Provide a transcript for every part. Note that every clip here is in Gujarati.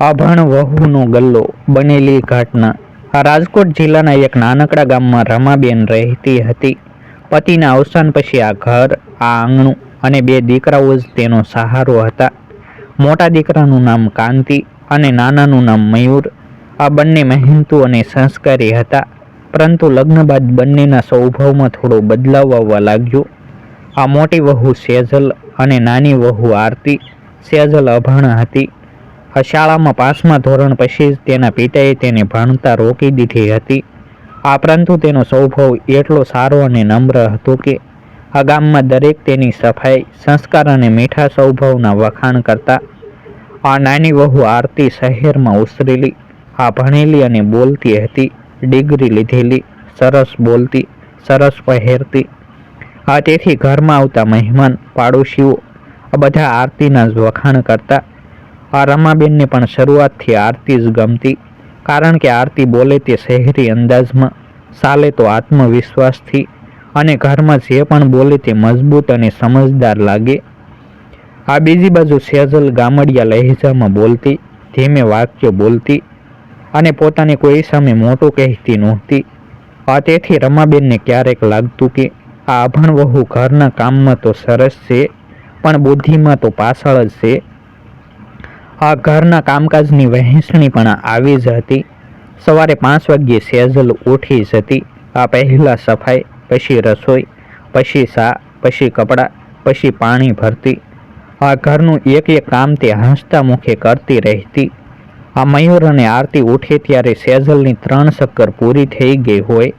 અભણ વહુનો ગલ્લો બનેલી ઘટના. આ રાજકોટ જિલ્લાના એક નાનકડા ગામમાં રમાબેન રહેતી હતી. પતિના અવસાન પછી આ ઘર, આ આંગણું અને બે દીકરાઓ જ તેનો સહારો હતા. મોટા દીકરાનું નામ કાંતિ અને નાનાનું નામ મયુર. આ બંને મહેનતુ અને સંસ્કારી હતા. પરંતુ લગ્ન બાદ બંનેના સ્વભાવમાં થોડો બદલાવ આવવા લાગ્યો. આ મોટી વહુ સેજલ અને નાની વહુ આરતી. સેજલ અભણ હતી. શાળામાં પાંચમા ધોરણ પછી જ તેના પિતાએ તેને ભણતા રોકી દીધી હતી. આ પરંતુ તેનો સ્વભાવ એટલો સારો અને નમ્ર હતો કે આ ગામમાં દરેક તેની સફાઈ, સંસ્કાર અને મીઠા સ્વભાવના વખાણ કરતા આ નાની વહુ આરતી શહેરમાં ઉસરેલી આ ભણેલી અને બોલતી હતી, ડિગ્રી લીધેલી, સરસ બોલતી, સરસ પહેરતી. આ તેથી ઘરમાં આવતા મહેમાન, પાડોશીઓ, આ બધા આરતીના જ વખાણ કરતા આ રમાબેનને પણ શરૂઆતથી આરતી જ ગમતી, કારણ કે આરતી બોલે તે શહેરી અંદાજમાં ચાલે તો આત્મવિશ્વાસથી અને ઘરમાં જે પણ બોલે તે મજબૂત અને સમજદાર લાગે. આ બીજી બાજુ સેજલ ગામડિયા લહેજામાં બોલતી, ધીમે વાક્ય બોલતી અને પોતાને કોઈ સામે મોટું કહેતી નહોતી. આ તેથી રમાબેનને ક્યારેક લાગતું કે આ અભણ વહુ ઘરના કામમાં તો સરસ છે, પણ બુદ્ધિમાં તો પાછળ જ છે. આ ઘરના કામકાજની વહેંચણી પણ આવી જ હતી. સવારે પાંચ વાગ્યે સેજલ ઉઠી જતી. આ પહેલાં સફાઈ, પછી રસોઈ, પછી સા, પછી કપડાં, પછી પાણી ભરતી. આ ઘરનું એક એક કામ તે હસતા મુખે કરતી રહેતી. આ મયુર અને આરતી ઉઠે ત્યારે સેજલની ત્રણ શક્કર પૂરી થઈ ગઈ હોય.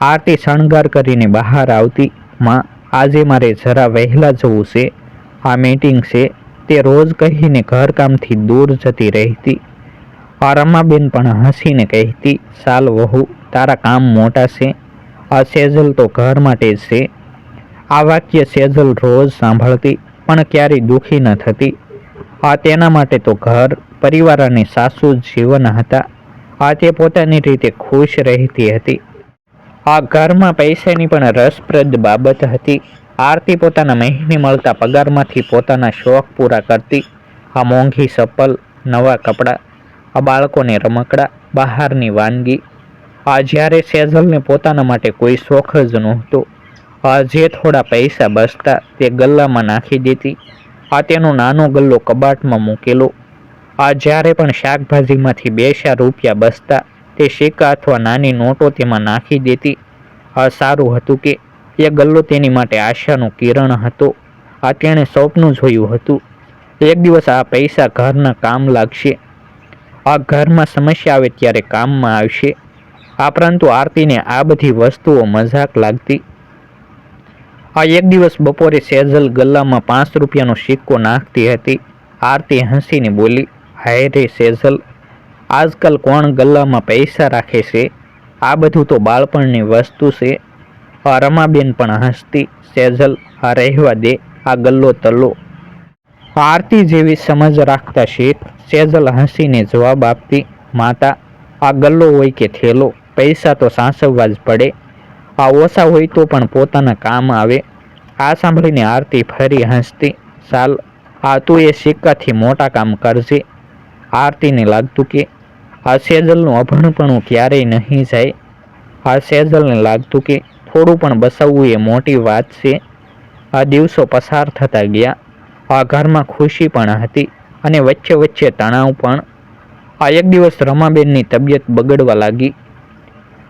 આરતી શણગાર કરીને બહાર આવતી, માં, આજે મારે જરા વહેલા જવું છે. આ મીટિંગ છે. તે રોજ કહીને ઘરકામથી દૂર જતી રહેતી. આ રમાબેન પણ હસીને કહેતી, સાલ વહુ, તારા કામ મોટા છે. આ સેજલ તો ઘર માટે છે. આ વાક્ય સેજલ રોજ સાંભળતી, પણ ક્યારેય દુઃખી ન થતી. આ તેના માટે તો ઘર, પરિવાર અને સાસુ જીવન હતા. આ તે પોતાની રીતે ખુશ રહેતી હતી. આ ઘરમાં પૈસાની પણ રસપ્રદ બાબત હતી. આરતી પોતાના મહિને મળતા પગારમાંથી પોતાના શોખ પૂરા કરતી. આ મોંઘી ચપ્પલ નવા કપડાં, આ બાળકોને રમકડા, બહારની વાનગી. આ જ્યારે સેઝલને પોતાના માટે કોઈ શોખ જ નહોતો. આ જે થોડા પૈસા બસતા તે ગલ્લામાં નાખી દેતી. આ તેનો નાનો ગલ્લો કબાટમાં મૂકેલો. આ જ્યારે પણ શાકભાજીમાંથી બે ચાર રૂપિયા બસતા તે સિક્કા અથવા નાની નોટો તેમાં નાખી દેતી. આ સારું હતું કે એ ગલ્લો તેની માટે આશાનું કિરણ હતો. આ તેણે સ્વપ્નું જોયું હતું. એક દિવસ આ પૈસા ઘરના કામ લાગશે. આ ઘરમાં સમસ્યા આવે ત્યારે કામમાં આવશે. આ પરંતુ આરતીને આ બધી વસ્તુઓ મજાક લાગતી. આ એક દિવસ બપોરે સેજલ ગલ્લામાં પાંચ રૂપિયાનો સિક્કો નાખતી હતી. આરતી હસીને બોલી, હાય રે સેજલ, આજકાલ કોણ ગલ્લામાં પૈસા રાખે છે? આ બધું તો બાળપણની વસ્તુ છે. આ રમાબેન પણ હસતી સેજલ આ રહેવા દે આ ગલ્લો તલ્લો. આરતી જેવી સમજ રાખતા શેઠ સેજલ હસીને જવાબ આપતી, માતા, આ ગલ્લો હોય કે થેલો? પૈસા તો સાસવવા જ પડે. આ ઓછા હોય તો પણ પોતાના કામ આવે. આ સાંભળીને આરતી ફરી હસતી, સાલ, આ તું એ સિક્કાથી મોટા કામ કરજે. આરતીને લાગતું કે, આ સેજલનું અભણપણું ક્યારેય નહીં જાય. આ સેજલને લાગતું કે થોડું પણ બસાવવું એ મોટી વાત છે. આ દિવસો પસાર થતા ગયા. આ ઘરમાં ખુશી પણ હતી અને વચ્ચે વચ્ચે તણાવ પણ. આ એક દિવસ રમાબેનની તબિયત બગડવા લાગી.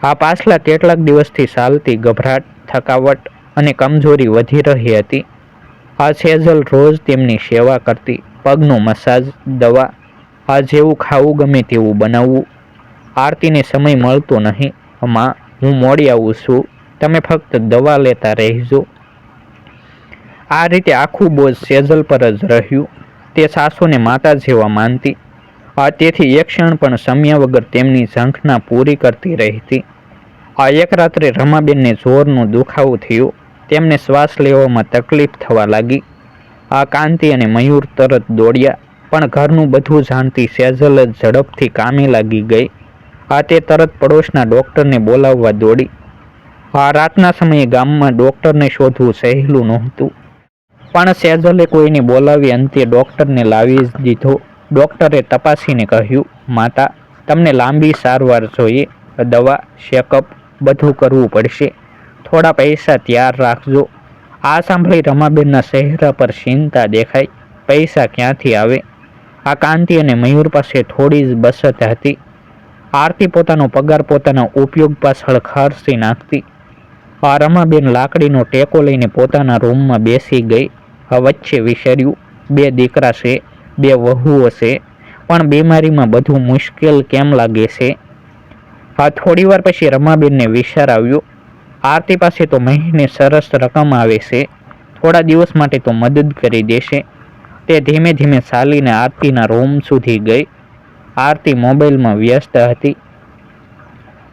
આ પાછલા કેટલાક દિવસથી ચાલતી ગભરાટ, થકાવટ અને કમજોરી વધી રહી હતી. આ સેજલ રોજ તેમની સેવા કરતી, પગનો મસાજ, દવા, આ જેવું ખાવું ગમે તેવું બનાવવું. આરતીને સમય મળતો નહીં. માં હું મોડી આવું છું. તમે ફક્ત દવા લેતા રહેજો. આ રીતે આખું બોજ સેજલ પર જ રહ્યું. તે સાસુને માતા જેવા માનતી. આ તેથી એક ક્ષણ પણ સમ્યા વગર તેમની ઝંખના પૂરી કરતી રહેતી. આ એક રાત્રે રમાબેનને જોરનું દુખાવો થયો. તેમને શ્વાસ લેવામાં તકલીફ થવા લાગી. આ કાંતિ અને મયુર તરત દોડ્યા, પણ ઘરનું બધું જાણતી સેજલ જ ઝડપથી કામે લાગી ગઈ. આ તે તરત પડોશના ડૉક્ટરને બોલાવવા દોડી. આ રાતના સમયે ગામમાં ડૉક્ટરને શોધવું સહેલું નહોતું. પણ સેજલે કોઈને બોલાવી અંતે ડૉક્ટરને લાવી જ દીધો. ડૉક્ટરે તપાસીને કહ્યું, માતા, તમને લાંબી સારવાર જોઈએ. દવા, ચેકઅપ બધું કરવું પડશે. થોડા પૈસા તૈયાર રાખજો. આ સાંભળી રમાબેનના ચહેરા પર ચિંતા દેખાઈ. પૈસા ક્યાંથી આવે? આ કાંતિ અને મયુર પાસે થોડી જ બચત હતી. આરતી પોતાનો પગાર પોતાના ઉપયોગ પાછળ ખર્ચી નાખતી. આ રમાબેન લાકડીનો ટેકો લઈને પોતાના રૂમમાં બેસી ગઈ. આ વચ્ચે વિસર્યું. બે દીકરા છે, બે વહુઓ છે, પણ બીમારીમાં બધું મુશ્કેલ કેમ લાગે છે? આ થોડી વાર પછી રમાબેનને વિચાર આવ્યો. આરતી પાસે તો મહિને સરસ રકમ આવે છે. થોડા દિવસ માટે તો મદદ કરી દેશે. તે ધીમે ધીમે ચાલીને આરતીના રૂમ સુધી ગઈ. આરતી મોબાઈલમાં વ્યસ્ત હતી.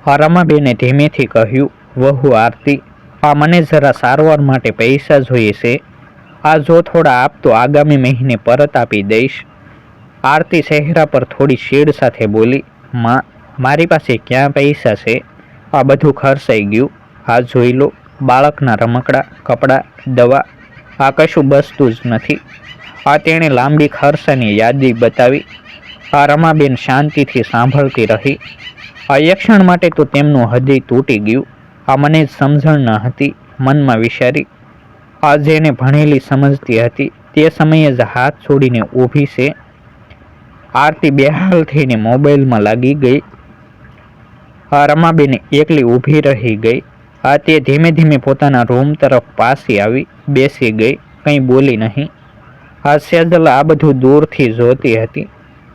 આ રમાબેને ધીમેથી કહ્યું વહુ આરતી, આ મને જરા સારવાર માટે પૈસા જોઈએ છે. આ જો થોડા આપ તો આગામી મહિને પરત આપી દઈશ. આરતી ચહેરા પર થોડી શેડ સાથે બોલી, માં, મારી પાસે ક્યાં પૈસા છે? આ બધું ખર્ચાઈ ગયું. આ જોઈ લો, બાળકના રમકડા, કપડાં, દવા, આ કશું બસતું જ નથી. આ તેણે લાંબી ખર્ચાની યાદી બતાવી. આ રમાબેન શાંતિથી સાંભળતી રહી. આ યક્ષણ માટે તો તેમનું હૃદય તૂટી ગયું. આ મને સમજણ ન હતી. મનમાં વિચારી, આ જેને ભણેલી સમજતી હતી, તે સમયે જ હાથ છોડીને ઊભી છે. આરતી બેહાલ થઈને મોબાઈલમાં લાગી ગઈ. આ રમાબેન એકલી ઊભી રહી ગઈ. આ તે ધીમે ધીમે પોતાના રૂમ તરફ પાસી આવી બેસી ગઈ, કંઈ બોલી નહીં. આ સેજલ આ બધું દૂરથી જોતી હતી.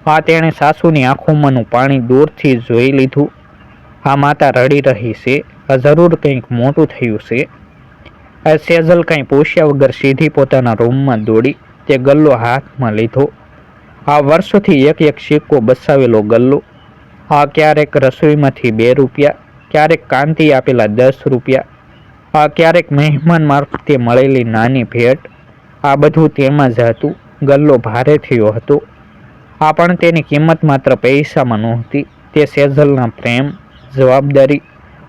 આ તેણે સાસુની આંખોમાંનું પાણી દૂરથી જોઈ લીધું. આ માતા રડી રહી છે. જરૂર કંઈક મોટું થયું છે. આ સેજલ કંઈ પૂછ્યા વગર સીધી પોતાના રૂમમાં દોડી તે ગલ્લો હાથમાં લીધો. આ વર્ષોથી એક એક સિક્કો બસાવેલો ગલ્લો. આ ક્યારેક રસોઈમાંથી બે રૂપિયા, ક્યારેક કાંતિ આપેલા દસ રૂપિયા. આ ક્યારેક મહેમાન મારફતે મળેલી નાની ભેટ. આ બધું તેમાં જ હતું, ગલ્લો ભારે થયો હતો. આ પણ તેની કિંમત માત્ર પૈસામાં નહોતી, તે સેઝલના પ્રેમ, જવાબદારી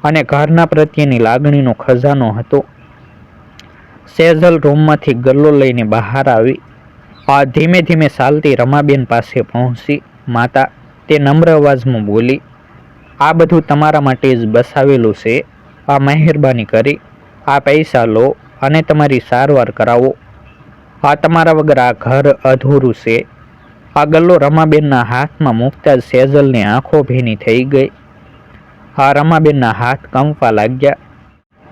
અને ઘરના પ્રત્યેની લાગણીનો ખજાનો હતો. સેઝલ રૂમમાંથી ગલ્લો લઈને બહાર આવી આ ધીમે ધીમે ચાલતી રમાબેન પાસે પહોંચી. માતા, તે નમ્ર અવાજમાં બોલી, આ બધું તમારા માટે જ બસાવેલું છે. આ મહેરબાની કરી, આ પૈસા લો અને તમારી સારવાર કરાવો. આ તમારા વગર આ ઘર અધૂરું છે. આ ગલ્લો રમાબેનના હાથમાં મૂકતા જ સેજલની આંખો ભીની થઈ ગઈ. આ રમાબેનના હાથ કંપવા લાગ્યા.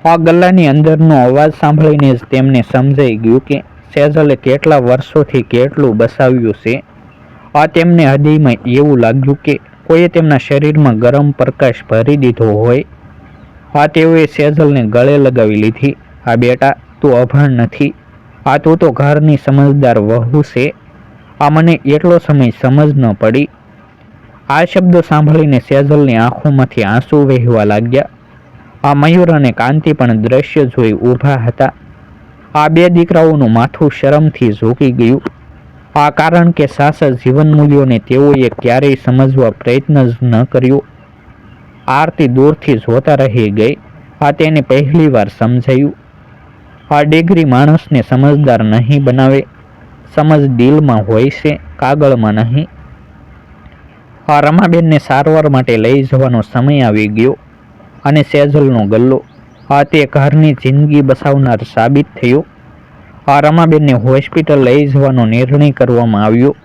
આ ગલ્લાની અંદરનો અવાજ સાંભળીને જ તેમને સમજાઈ ગયું કે સેજલે કેટલા વર્ષોથી કેટલું બસાવ્યું છે. આ તેમને હૃદયમાં એવું લાગ્યું કે કોઈએ તેમના શરીરમાં ગરમ પ્રકાશ ભરી દીધો હોય. આ તેઓએ સેજલને ગળે લગાવી લીધી. આ બેટા, તું અભણ નથી. આ તું તો ઘરની સમજદાર વહુ છે. આ મને એટલો સમય સમજ ન પડી. આ શબ્દો સાંભળીને સેજલની આંખોમાંથી આંસુ વહેવા લાગ્યા. આ મયુર અને કાંતિ પણ દ્રશ્ય જોઈ ઊભા હતા. આ બે દીકરાઓનું માથું શરમથી ઝૂકી ગયું. આ કારણ કે સાસા જીવન મૂલ્યોને તેઓએ ક્યારેય સમજવા પ્રયત્ન જ ન કર્યો. આરતી દૂરથી જોતા રહી ગઈ. આ તેને પહેલીવાર સમજાયું. આ ડિગ્રી માણસને સમજદાર નહીં બનાવે. સમજ દિલમાં હોય છે, કાગળમાં નહીં. આ રમાબેનને સારવાર માટે લઈ જવાનો સમય આવી ગયો અને સેજલનો ગલ્લો, આ તે ઘરની જિંદગી બસાવનાર સાબિત થયો. આ રમાબેનને હોસ્પિટલ લઈ જવાનો નિર્ણય કરવામાં આવ્યો.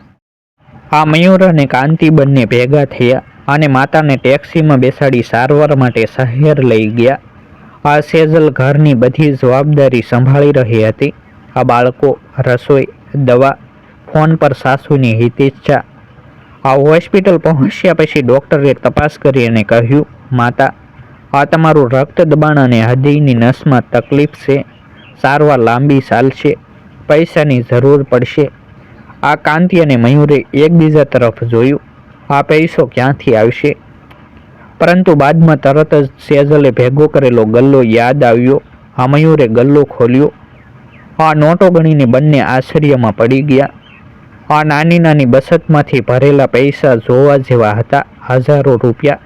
આ મયુર અને કાંતિ બંને ભેગા થયા અને માતાને ટેક્સીમાં બેસાડી સારવાર માટે શહેર લઈ ગયા. આ સેજલ ઘરની બધી જવાબદારી સંભાળી રહી હતી. આ બાળકો રસોઈ, દવા, ફોન પર સાસુની હિતેચ્છા આ હોસ્પિટલ પહોંચ્યા પછી ડૉક્ટરે તપાસ કરી અને કહ્યું, માતા, આ તમારું રક્ત દબાણ અને હૃદયની નસમાં તકલીફ છે. સારવાર લાંબી ચાલશે પૈસાની જરૂર પડશે. આ કાંતિ અને મયુરે એકબીજા તરફ જોયું, આ પૈસો ક્યાંથી આવશે? પરંતુ બાદમાં તરત જ સેજલે ભેગો કરેલો ગલ્લો યાદ આવ્યો. આ મયુરે ગલ્લો ખોલ્યો. આ નોટો ગણીને બંને આશ્ચર્યમાં પડી ગયા. આ નાની નાની બસતમાંથી ભરેલા પૈસા જોવા જેવા હતા. હજારો રૂપિયા.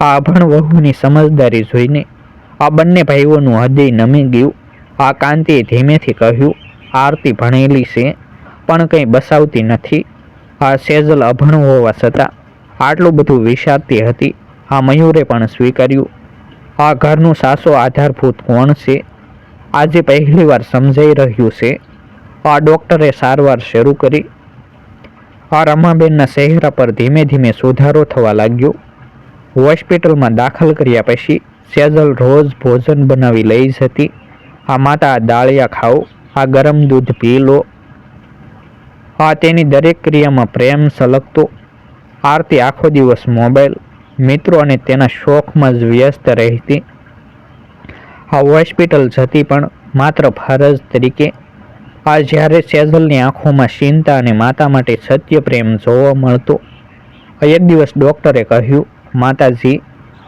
આ અભણ વહુની સમજદારી જોઈને આ બંને ભાઈઓનું હૃદય નમી ગયું. આ કાંતિએ ધીમેથી કહ્યું, આરતી ભણેલી છે, પણ કંઈ બસાવતી નથી. આ સેજલ અભણ હોવા છતાં આટલું બધું વિચારતી હતી. આ મયુરે પણ સ્વીકાર્યું. આ ઘરનું સાસો આધારભૂત કોણ છે? આજે પહેલીવાર સમજાઈ રહ્યું છે. આ ડૉક્ટરે સારવાર શરૂ કરી. આ રમાબેનના ચહેરા પર ધીમે ધીમે સુધારો થવા લાગ્યો. હોસ્પિટલમાં દાખલ કર્યા પછી સેજલ રોજ ભોજન બનાવી લઈ જતી, આ માતા દાળિયા ખાઓ, આ ગરમ દૂધ પી લો. આ તેની દરેક ક્રિયામાં પ્રેમ સલગતો. આરતી આખો દિવસ મોબાઈલ, મિત્રો અને તેના શોખમાં જ વ્યસ્ત રહેતી. આ હોસ્પિટલ જતી પણ માત્ર ફરજ તરીકે આ જ્યારે સેઝલની આંખોમાં ચિંતા અને માતા માટે સત્ય પ્રેમ જોવા મળતો એક દિવસ ડૉક્ટરે કહ્યું, માતાજી,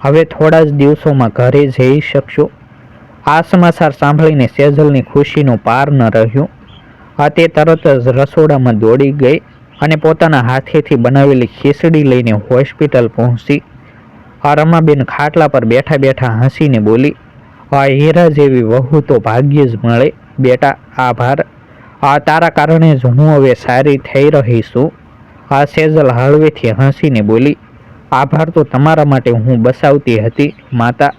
હવે થોડા જ દિવસોમાં ઘરે જઈ શકશો. આ સમાચાર સાંભળીને સેજલની ખુશીનો પાર ન રહ્યો. આ તે તરત જ રસોડામાં દોડી ગઈ અને પોતાના હાથેથી બનાવેલી ખીચડી લઈને હોસ્પિટલ પહોંચી. આ રમાબેન ખાટલા પર બેઠા બેઠા હસીને બોલી, આ હીરા જેવી વહુ તો ભાગ્યે જ મળે. બેટા, આભાર. આ તારા કારણે જ હું હવે સારી થઈ રહી છું આ સેજલ હળવેથી હસીને બોલી, આભાર તો તમારા માટે હું બસાવતી હતી, માતા.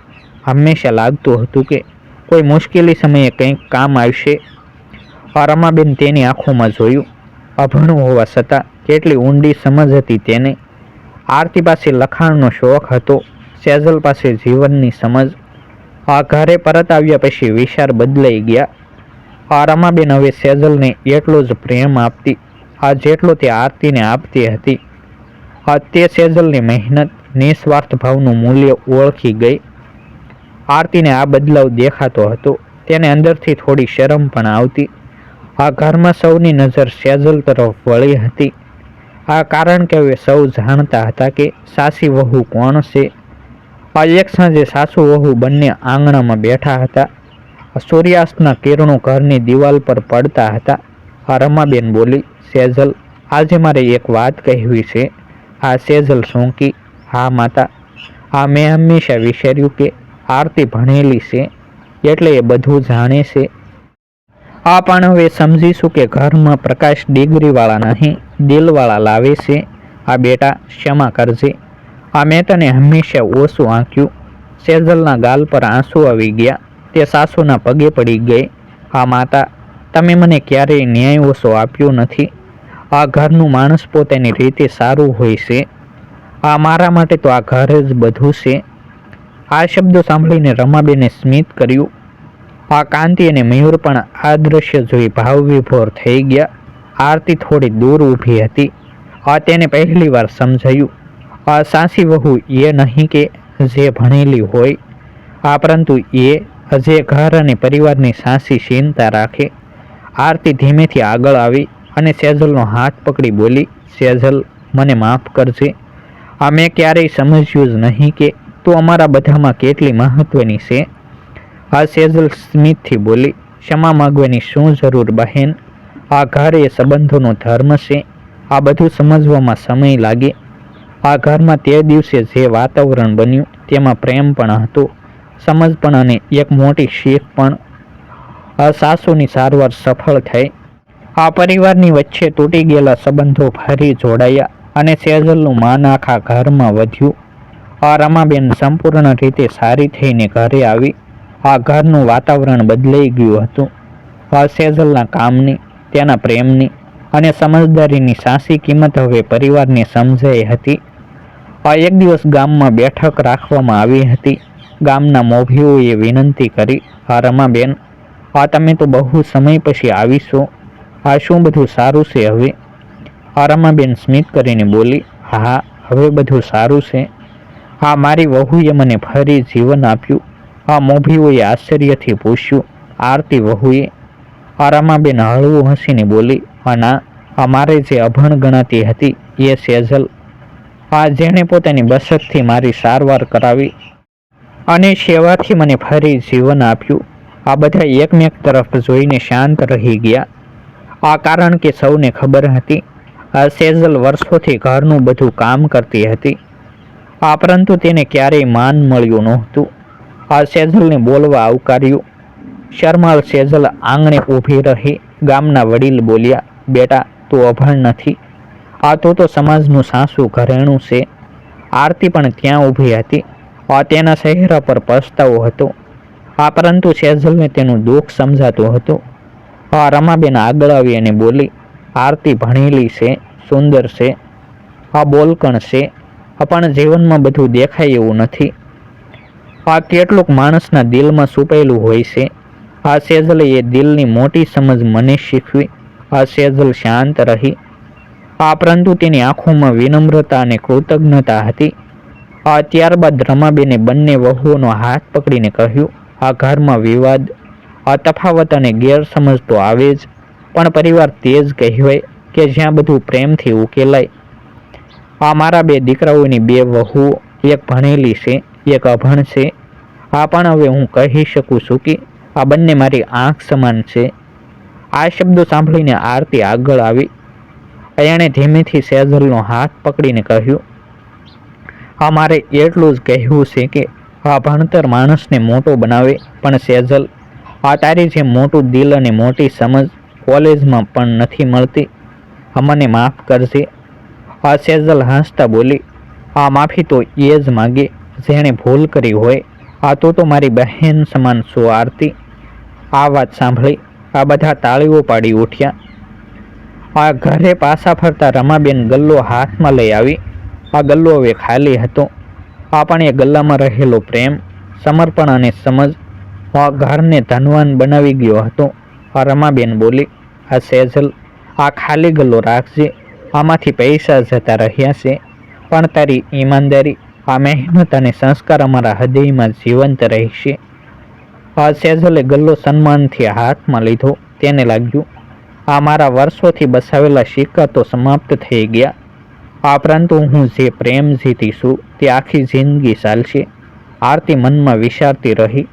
હંમેશા લાગતું હતું કે કોઈ મુશ્કેલી સમયે કંઈક કામ આવશે. રમાબેન તેની આંખોમાં જોયું. અભણું હોવા છતાં કેટલી ઊંડી સમજ હતી તેને. આરતી પાસે લખાણનો શોખ હતો. સેઝલ પાસે જીવનની સમજ. આ ઘરે પરત આવ્યા પછી વિચાર બદલાઈ ગયા. આ રમાબેન હવે સેઝલને એટલો જ પ્રેમ આપતી. આ જેટલો તે આરતીને આપતી હતી. આ તે સેજલની મહેનત, નિસ્વાર્થ ભાવનું મૂલ્ય ઓળખી ગઈ. આરતીને આ બદલાવ દેખાતો હતો. તેને અંદરથી થોડી શરમ પણ આવતી. આ ઘરમાં સૌની નજર સેજલ તરફ વળી હતી. આ કારણ કે હવે સૌ જાણતા હતા કે સાસી વહુ કોણ છે? આ એક સાંજે સાસુ વહુ બંને આંગણામાં બેઠા હતા. સૂર્યાસ્તના કિરણો ઘરની દિવાલ પર પડતા હતા. આ રમાબેન બોલી, સેજલ, આજે મારે એક વાત કહેવી છે. આ સેજલ સોંકી હા, માતા. આ મેં હંમેશા વિચાર્યું કે આરતી ભણેલી છે, એટલે એ બધું જાણે છે. આ પણ હવે સમજીશું કે ઘરમાં પ્રકાશ ડિગ્રીવાળા નહીં, દિલવાળા લાવે છે. આ બેટા ક્ષમા કરજે. આ મેં તને હંમેશા ઓછું આંક્યું. સેજલના ગાલ પર આંસુ આવી ગયા. તે સાસુના પગે પડી ગઈ. આ માતા, તમે મને ક્યારેય ન્યાય ઓછો આપ્યો નથી. આ ઘરનું માણસ પોતાની રીતે સારું હોય છે. આ મારા માટે તો આ ઘર જ બધું છે. આ શબ્દો સાંભળીને રમાબેને સ્મિત કર્યું. આ કાંતિ અને મયુર પણ આ દ્રશ્ય જોઈ ભાવવિભોર થઈ ગયા. આરતી થોડી દૂર ઊભી હતી. આ તેને પહેલી વાર સમજાયું. આ સાસી વહુ એ નહીં કે જે ભણેલી હોય. આ પરંતુ એ જે ઘર અને પરિવારની સાસી ચિંતા રાખે. આરતી ધીમેથી આગળ આવી અને સેજલનો હાથ પકડી બોલી, સેજલ, મને માફ કરજે. આ મેં ક્યારેય સમજ્યું જ નહીં કે તું અમારા બધામાં કેટલી મહત્વની છે. આ સેજલ સ્મિતથી બોલી, ક્ષમા માગવાની શું જરૂર બહેન? આ ઘર એ સંબંધોનો ધર્મ છે. આ બધું સમજવામાં સમય લાગે. આ ઘરમાં તે દિવસે જે વાતાવરણ બન્યું તેમાં પ્રેમ પણ હતો. સમજ પણ અને એક મોટી શીખ પણ સાસુની સારવાર સફળ થઈ. આ પરિવારની વચ્ચે તૂટી ગયેલા સંબંધો ફરી જોડાયા અને સેજલનું માન આખા ઘરમાં વધ્યું. આ રમાબેન સંપૂર્ણ રીતે સારી થઈને ઘરે આવી. આ ઘરનું વાતાવરણ બદલાઈ ગયું હતું. આ સેજલના કામની, તેના પ્રેમની અને સમજદારીની સાસી કિંમત હવે પરિવારને સમજાઈ હતી. આ એક દિવસ ગામમાં બેઠક રાખવામાં આવી હતી. ગામના મોભીઓએ વિનંતી કરી આ રમાબેન, આ તમે તો બહુ સમય પછી આવીશો. આ શું બધું સારું છે હવે? આરામાબેન સ્મિત કરીને બોલી, હા, હવે બધું સારું છે. આ મારી વહુએ મને ફરી જીવન આપ્યું. આ મોભીઓએ આશ્ચર્યથી પૂછ્યું, આરતી વહુએ? આરામાબેન હળવું હસીને બોલી ના અમારે જે અભણ ગણાતી હતી એ સેઝલ આ જેણે પોતાની બસતથી મારી સારવાર કરાવી. અને સેવાથી મને ફરી જીવન આપ્યું. આ બધા એકમેક તરફ જોઈને શાંત રહી ગયા. આ કારણ કે સૌને ખબર હતી, આ સેઝલ વર્ષોથી ઘરનું બધું કામ કરતી હતી. આ પરંતુ તેને ક્યારેય માન મળ્યું નહોતું. આ સેઝલને બોલવા આવકાર્યું. શર્માળ સેઝલ આંગણે ઊભી રહી, ગામના વડીલ બોલ્યા, બેટા, તું અભણ નથી. આ તો તો સમાજનું સાસુ ઘરેણું છે. આરતી પણ ત્યાં ઊભી હતી. તેના ચહેરા પર પસ્તાવો હતો. આ પરંતુ સેજલને તેનું દુઃખ સમજાતું હતું. આ રમાબેન આગળ આવી અને બોલી, આરતી ભણેલી છે, સુંદર છે, આ બોલકણ છે, પણ જીવનમાં બધું દેખાય એવું નથી. આ કેટલુંક માણસના દિલમાં છુપાયેલું હોય છે. આ સેજલે એ દિલની મોટી સમજ મને શીખવી. આ સેજલ શાંત રહી. આ પરંતુ તેની આંખોમાં વિનમ્રતા અને કૃતજ્ઞતા હતી. આ ત્યારબાદ રમાબેને બંને વહુઓનો હાથ પકડીને કહ્યું, આ ઘરમાં વિવાદ, આ તફાવત અને ગેરસમજ તો આવે જ, પણ પરિવાર તે જ કહેવાય કે જ્યાં બધું પ્રેમથી ઉકેલાય. આ મારા બે દીકરાઓની બે વહુઓ એક ભણેલી છે, એક અભણ છે. આ પણ હવે હું કહી શકું છું કે આ બંને મારી આંખ સમાન છે. આ શબ્દો સાંભળીને આરતી આગળ આવી. એણે ધીમેથી સેજલનો હાથ પકડીને કહ્યું આ મારે એટલું જ કહેવું છે કે આ ભણતર માણસને મોટો બનાવે. પણ સેજલ, આ તારી જે મોટું દિલ અને મોટી સમજ કોલેજમાં પણ નથી મળતી. અમને માફ કરજે. આ સેજલ હાંસતા બોલી, આ માફી તો એ જ માગે જેણે ભૂલ કરી હોય. આ તો તો મારી બહેન સમાન છો, આરતી. આ વાત સાંભળી, આ બધા તાળીઓ પાડી ઉઠ્યા. આ ઘરે પાછા ફરતા રમાબેન ગલ્લો હાથમાં લઈ આવી. આ ગલ્લો હવે ખાલી હતો. આ પણ એ ગલ્લામાં રહેલો પ્રેમ, સમર્પણ અને સમજ આ ઘરને ધનવાન બનાવી ગયો હતો. આ રમાબેન બોલી, આ સેજલ, આ ખાલી ગલ્લો રાખજે. આમાંથી પૈસા જતા રહ્યા છે. પણ તારી ઈમાનદારી, આ મહેનત અને સંસ્કાર અમારા હૃદયમાં જીવંત રહેશે. આ સેજલે ગલ્લો સન્માનથી હાથમાં લીધો. તેને લાગ્યું, આ મારા વર્ષોથી બસાવેલા સિક્કા તો સમાપ્ત થઈ ગયા. આ પરંતુ હું જે પ્રેમ જીતીશું તે આખી જિંદગી ચાલશે. આરતી મનમાં વિચારતી રહી,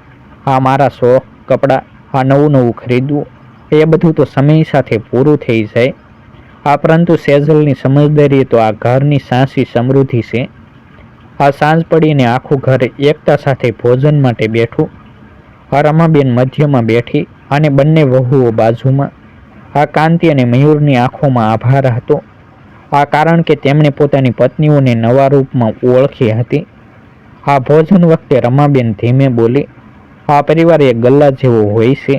આ મારા શોખ કપડાં, આ નવું નવું ખરીદવું, એ બધું તો સમય સાથે પૂરું થઈ જાય. આ પરંતુ સેજલની સમજદારી તો આ ઘરની સાંસી સમૃદ્ધિ છે. આ સાંજ પડીને આખું ઘર એકતા સાથે ભોજન માટે બેઠું. આ રમાબેન મધ્યમાં બેઠી અને બંને વહુઓ બાજુમાં. આ કાંતિ અને મયુરની આંખોમાં આભાર હતો. આ કારણ કે તેમણે પોતાની પત્નીઓને નવા રૂપમાં ઓળખી હતી. આ ભોજન વખતે રમાબેન ધીમે બોલી, આ પરિવાર એક ગલ્લા જેવો હોય છે.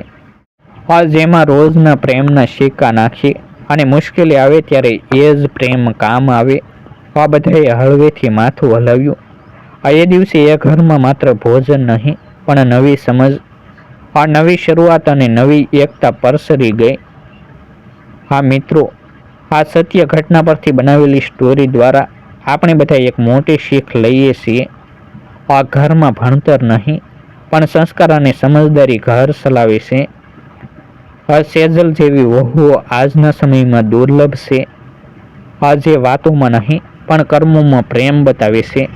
આ જેમાં રોજના પ્રેમના સિક્કા નાખી અને મુશ્કેલી આવે ત્યારે એ જ પ્રેમ કામ આવે. આ બધાએ હળવેથી માથું હલાવ્યું. આ એ દિવસે એ ઘરમાં માત્ર ભોજન નહીં, પણ નવી સમજ, આ નવી શરૂઆત અને નવી એકતા પરસરી ગઈ. આ મિત્રો આ સત્ય ઘટના પરથી બનાવેલી સ્ટોરી દ્વારા આપણે બધા એક મોટી શીખ લઈએ છીએ. આ ઘરમાં ભણતર નહીં, પણ સંસ્કાર અને સમજદારી ઘર ચલાવે છે. આ સેજલ જેવી વહુઓ આજના સમયમાં દુર્લભ છે. આ જે વાતોમાં નહીં, પણ કર્મોમાં પ્રેમ બતાવે છે.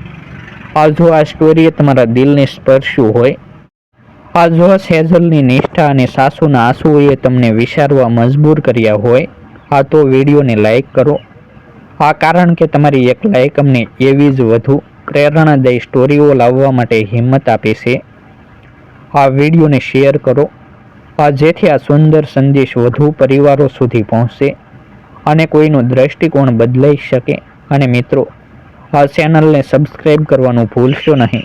આ જો આ સ્ટોરીએ તમારા દિલને સ્પર્શ્યું હોય, આ જો સેજલની નિષ્ઠા અને સાસુના આંસુઓએ તમને વિચારવા મજબૂર કર્યા હોય આ તો વિડીયોને લાઈક કરો. આ કારણ કે તમારી એક લાઈક અમને એવી જ વધુ પ્રેરણાદાયી સ્ટોરીઓ લાવવા માટે હિંમત આપે છે. આ વિડીયોને શેર કરો. આ જેથી આ સુંદર સંદેશ વધુ પરિવારો સુધી પહોંચશે અને કોઈનો દ્રષ્ટિકોણ બદલાઈ શકે. અને મિત્રો, આ ચેનલને સબસ્ક્રાઈબ કરવાનું ભૂલશો નહીં.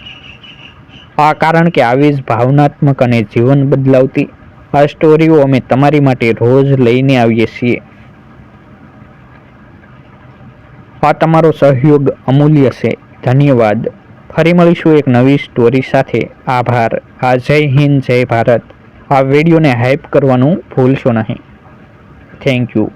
આ કારણ કે આવી જ ભાવનાત્મક અને જીવન બદલાવતી આ સ્ટોરીઓ અમે તમારી માટે રોજ લઈને આવીએ છીએ. આ તમારો સહયોગ અમૂલ્ય છે. ધન્યવાદ. ફરી મળીશું એક નવી સ્ટોરી સાથે. આભાર. આ જય હિન્દ, જય ભારત. આ વિડીયોને હાઇપ કરવાનું ભૂલશો નહીં. Thank you